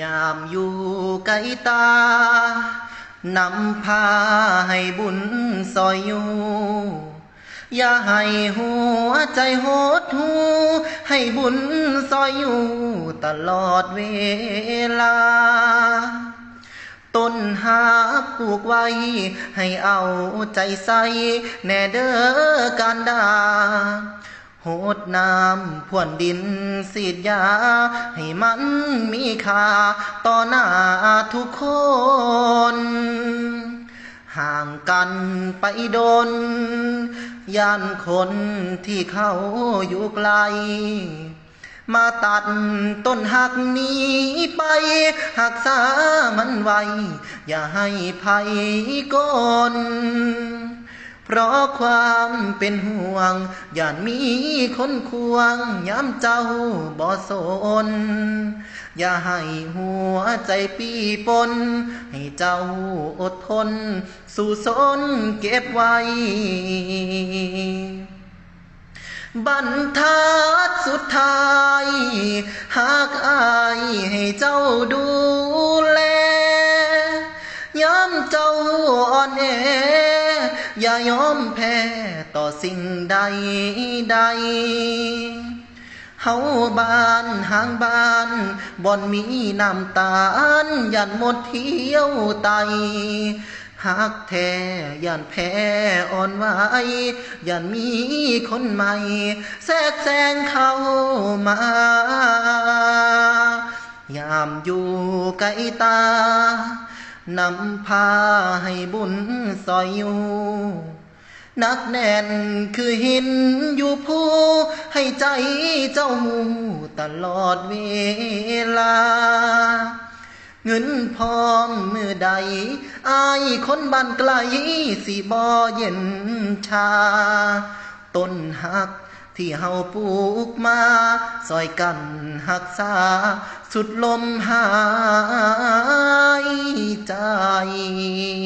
ยามอยู่ไกลตานำพาให้บุญซอยอยู่ อย่าให้หัวใจโหดหูให้บุญซอยอยู่ตลอดเวลา ต้นหากปลูกไว้ ให้เอาใจใส่แน่เด้อการดา หดน้ำพรวนดินสีดยา ให้มันมีค่าต่อหน้าทุกคน ห่างกันไปโดน ย่านคนที่เขาอยู่ไกล มาตัดต้นหักนี้ไป หักษามันไว้ อย่าให้ภัยก้น เพราะความเป็นห่วง อย่านมีคนควงย้ำเจ้าบ่สน อย่าให้หัวใจปีปน ให้เจ้าอดทน สู่สนเก็บไว้บรรทัดสุดท้าย หากอายให้เจ้าดูแลย้ำเจ้าอ่อนแอ ย่ายอมแพ้ต่อสิ่งใดใดเฮาบ้านห่างบ้านบ่อนมีน้ำตาลยันหมดเที่ยวไตหักแท้ยันแพ้อ่อนไหวยันมีคนใหม่ แทรกแซงเข้ามา ยามอยู่ไกลตา นำพาให้บุญซอยอยู่นักแน่นคือหินอยู่ผู้ ให้ใจเจ้าหูตลอดเวลา เงินพร้อมมือใด อายคนบ้านไกลสิบ่เย็นชา ต้นหักที่เฮาปลูกมาซอยกันหักษา สุดลมหา ยใจ